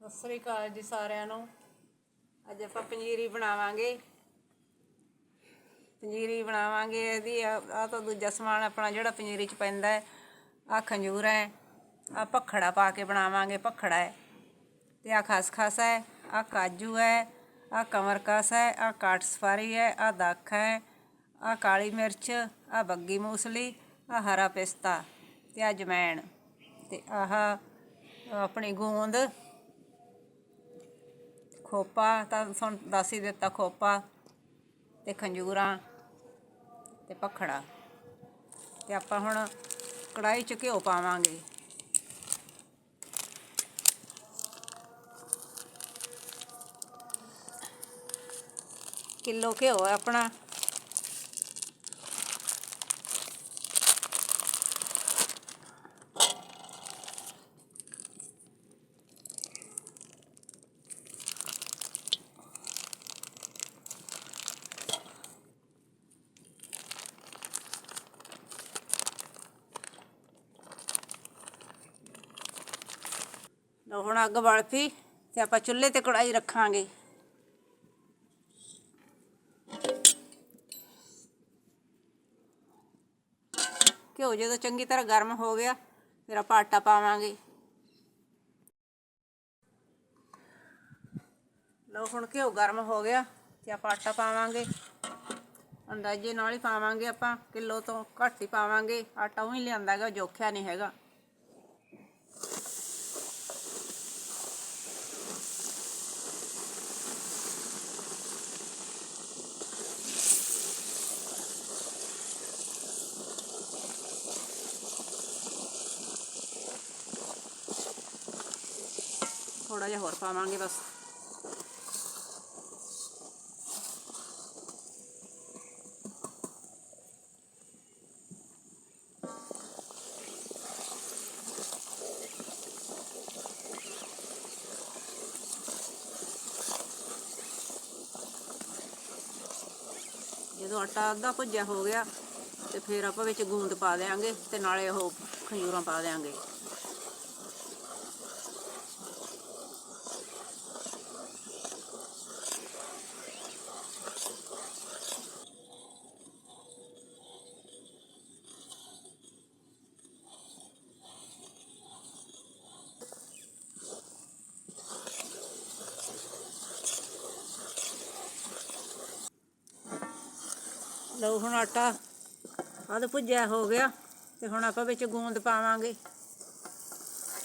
ਸਤਿ ਸ੍ਰੀ ਅਕਾਲ ਜੀ ਸਾਰਿਆਂ ਨੂੰ। ਅੱਜ ਆਪਾਂ ਪੰਜੀਰੀ ਬਣਾਵਾਂਗੇ। ਪੰਜੀਰੀ ਬਣਾਵਾਂਗੇ ਇਹਦੀ। ਆ ਤਾਂ ਦੂਜਾ ਸਮਾਨ ਆਪਣਾ ਜਿਹੜਾ ਪੰਜੀਰੀ ਚ ਪੈਂਦਾ ਹੈ। ਆ ਖੰਜੂਰ ਹੈ। ਆ ਭਖੜਾ ਪਾ ਕੇ ਬਣਾਵਾਂਗੇ। ਭਖੜਾ ਹੈ। ਤੇ ਆ ਖਸਖਸ ਹੈ। ਆ ਕਾਜੂ ਹੈ। ਆ ਕਮਰਕਸ ਹੈ। ਆ ਕਾਟ ਸਫਾਰੀ ਹੈ। ਆ ਦਾਖ ਹੈ। ਆ ਕਾਲੀ ਮਿਰਚ। ਆ ਬੱਗੀ ਮੂਸਲੀ। ਆ ਹਰਾ ਪਿਸਤਾ। ਤੇ ਆ ਜਮੈਣ। ਤੇ ਆਹ ਆਪਣੀ ਗੂੰਦ। ਖੋਪਾ, ਤਾਂ ਤੁਹਾਨੂੰ ਦੱਸ ਹੀ ਦਿੱਤਾ ਖੋਪਾ ਤੇ ਖੰਜੂਰਾਂ ਤੇ ਪਖੜਾ ਤੇ ਆਪਾਂ ਹੁਣ ਕੜਾਈ 'ਚ ਘਿਓ ਪਾਵਾਂਗੇ। ਕਿਲੋ ਘਿਓ ਹੈ ਆਪਣਾ। ਲਓ, ਹੁਣ ਅੱਗ ਬਲ ਪਈ ਤੇ ਆਪਾਂ ਚੁੱਲ੍ਹੇ ਤੇ ਕੜਾਈ ਰੱਖਾਂਗੇ। ਘਿਓ ਜਦੋਂ ਚੰਗੀ ਤਰ੍ਹਾਂ ਗਰਮ ਹੋ ਗਿਆ, ਫਿਰ ਆਪਾਂ ਆਟਾ ਪਾਵਾਂਗੇ। ਲਓ, ਹੁਣ ਘਿਓ ਗਰਮ ਹੋ ਗਿਆ ਤੇ ਆਪਾਂ ਆਟਾ ਪਾਵਾਂਗੇ। ਅੰਦਾਜ਼ੇ ਨਾਲ ਹੀ ਪਾਵਾਂਗੇ ਆਪਾਂ, ਕਿਲੋ ਤੋਂ ਘੱਟ ਹੀ ਪਾਵਾਂਗੇ। ਆਟਾ ਉਹੀ ਲਿਆਂਦਾ ਹੈਗਾ ਜੋਖਿਆ ਨਹੀਂ ਹੈਗਾ। ਥੋੜਾ ਜਿਹਾ ਹੋਰ ਪਾਵਾਂਗੇ ਬਸ। ਜਦੋਂ ਆਟਾ ਅੱਧਾ ਭੁੱਜਿਆ ਹੋ ਗਿਆ, ਤੇ ਫਿਰ ਆਪਾਂ ਵਿੱਚ ਗੂੰਦ ਪਾ ਦੇਾਂਗੇ ਤੇ ਨਾਲੇ ਉਹ ਖੰਜੂਰਾਂ ਪਾ ਦੇਾਂਗੇ ਲਓ ਹੁਣ ਆਟਾ ਆਦ ਭੁੱਜਿਆ ਹੋ ਗਿਆ ਤੇ ਹੁਣ ਆਪਾਂ ਵਿੱਚ ਗੂੰਦ ਪਾਵਾਂਗੇ।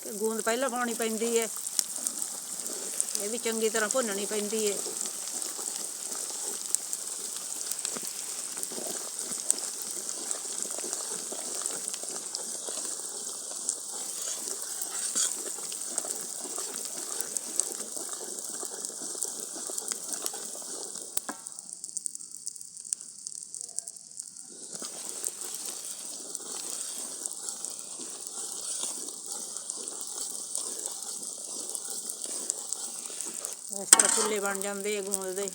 ਤੇ ਗੂੰਦ ਪਹਿਲਾਂ ਪਾਉਣੀ ਪੈਂਦੀ ਹੈ ਇਹ ਵੀ ਚੰਗੀ ਤਰ੍ਹਾਂ ਭੁੰਨਣੀ ਪੈਂਦੀ ਹੈ ਇਸ ਤਰ੍ਹਾਂ ਫੁੱਲੇ ਬਣ ਜਾਂਦੇ ਆ ਗੂੰਦ ਦੇ।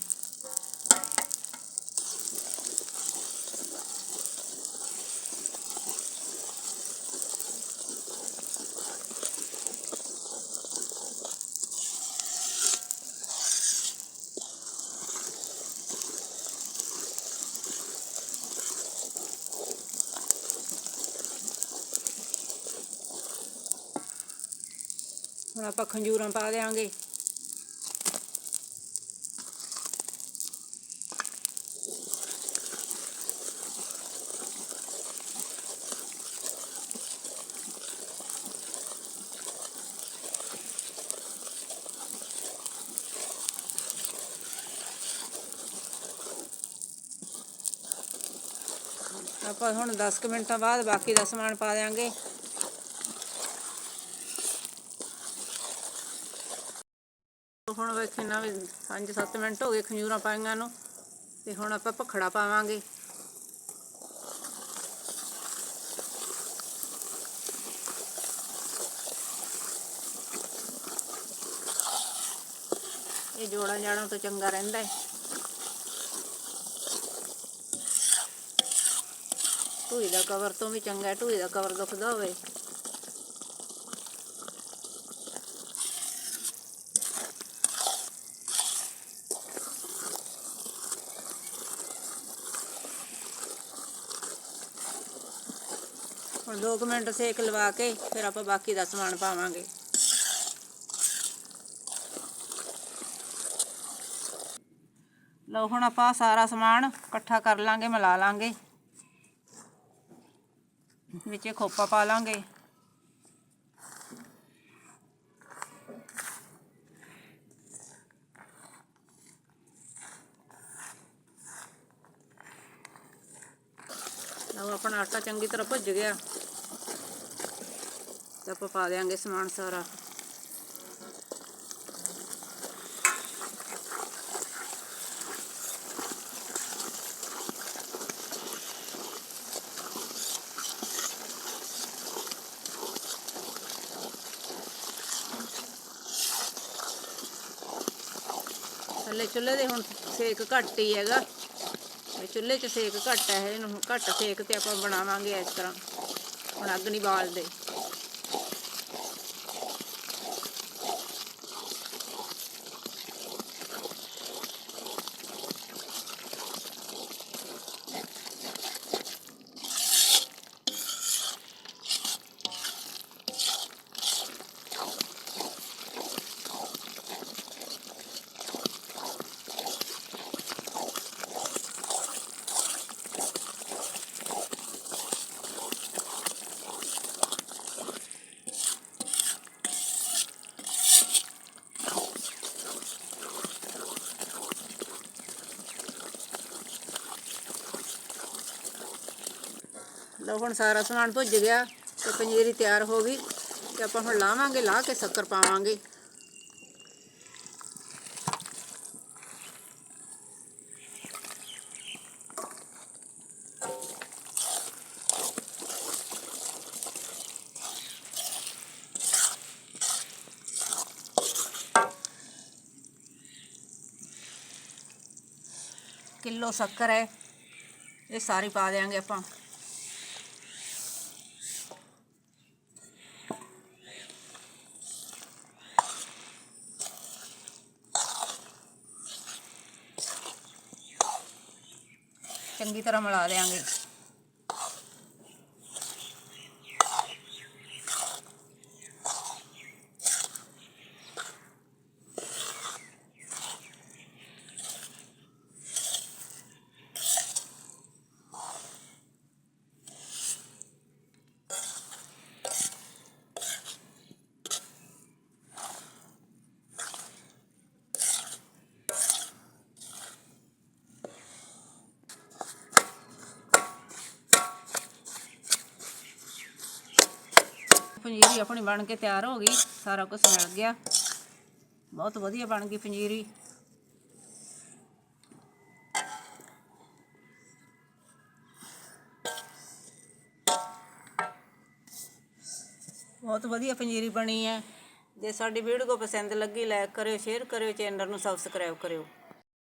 ਹੁਣ ਆਪਾਂ ਖੰਜੂਰਾਂ ਪਾ ਦੇਾਂਗੇ ਆਪਾਂ ਹੁਣ 10 ਕੁ ਮਿੰਟਾਂ ਬਾਅਦ ਬਾਕੀ ਦਾ ਸਮਾਨ ਪਾ ਦੇਾਂਗੇ ਹੁਣ ਵੇਖੇ ਨਾ ਵੀ 5-7 ਮਿੰਟ ਹੋ ਗਏ ਖੰਜੂਰਾਂ ਪਾਈਆਂ ਨੂੰ, ਤੇ ਹੁਣ ਆਪਾਂ ਭਖੜਾ ਪਾਵਾਂਗੇ। ਇਹ ਜੋੜਾਂ ਜਾਣਾ ਤਾਂ ਚੰਗਾ ਰਹਿੰਦਾ ਹੈ। ٹوئی کا کور تو بھی چنگا ٹوئی کا کور دکھ دے ہوں دو منٹ سے کبھی آپ باقی کا سامان پاو گے لو ہوں آپ سارا سامان کٹھا کر لیں گے ملا لیں گے ਵਿੱਚ ਖੋਪਾ ਪਾ ਲਾਂਗੇ। ਲਓ, ਆਪਣਾ ਆਟਾ ਚੰਗੀ ਤਰ੍ਹਾਂ ਭੁੱਜ ਗਿਆ। ਤੇ ਆਪਾਂ ਪਾ ਦਿਆਂਗੇ ਸਮਾਨ ਸਾਰਾ। ਥੱਲੇ ਚੁੱਲ੍ਹੇ ਦੇ ਹੁਣ ਸੇਕ ਘੱਟ ਹੀ ਹੈਗਾ। ਇਹ ਚੁੱਲ੍ਹੇ 'ਚ ਸੇਕ ਘੱਟ ਹੈ, ਇਹਨੂੰ ਘੱਟ ਸੇਕ ਤੇ ਆਪਾਂ ਬਣਾਵਾਂਗੇ ਇਸ ਤਰ੍ਹਾਂ। ਹੁਣ ਅੱਗ ਨਹੀਂ ਬਾਲਦੇ। ਲਓ ਹੁਣ ਸਾਰਾ ਸਮਾਨ ਭੁੱਜ ਗਿਆ ਤੇ ਪੰਜੀਰੀ ਤਿਆਰ ਹੋ ਗਈ ਤੇ ਆਪਾਂ ਹੁਣ ਲਾਵਾਂਗੇ, ਲਾ ਕੇ ਸ਼ੱਕਰ ਪਾਵਾਂਗੇ। ਕਿਲੋ ਸ਼ੱਕਰ ਹੈ, ਇਹ ਸਾਰੀ ਪਾ ਦੇਾਂਗੇ ਆਪਾਂ। ਚੰਗੀ ਤਰ੍ਹਾਂ ਮਿਲਾ ਦੇਾਂਗੇ ਪੰਜੀਰੀ ਆਪਣੀ ਬਣ ਕੇ ਤਿਆਰ ਹੋ ਗਈ, ਸਾਰਾ ਕੁਝ ਮਿਲ ਗਿਆ। ਬਹੁਤ ਵਧੀਆ ਬਣ ਗਈ ਪੰਜੀਰੀ। ਬਹੁਤ ਵਧੀਆ ਪੰਜੀਰੀ ਬਣੀ ਹੈ। ਜੇ ਸਾਡੀ ਵੀਡੀਓ ਪਸੰਦ ਲੱਗੀ ਲਾਈਕ ਕਰਿਓ ਸ਼ੇਅਰ ਕਰਿਓ ਚੈਨਲ ਨੂੰ ਸਬਸਕ੍ਰਾਈਬ ਕਰਿਓ।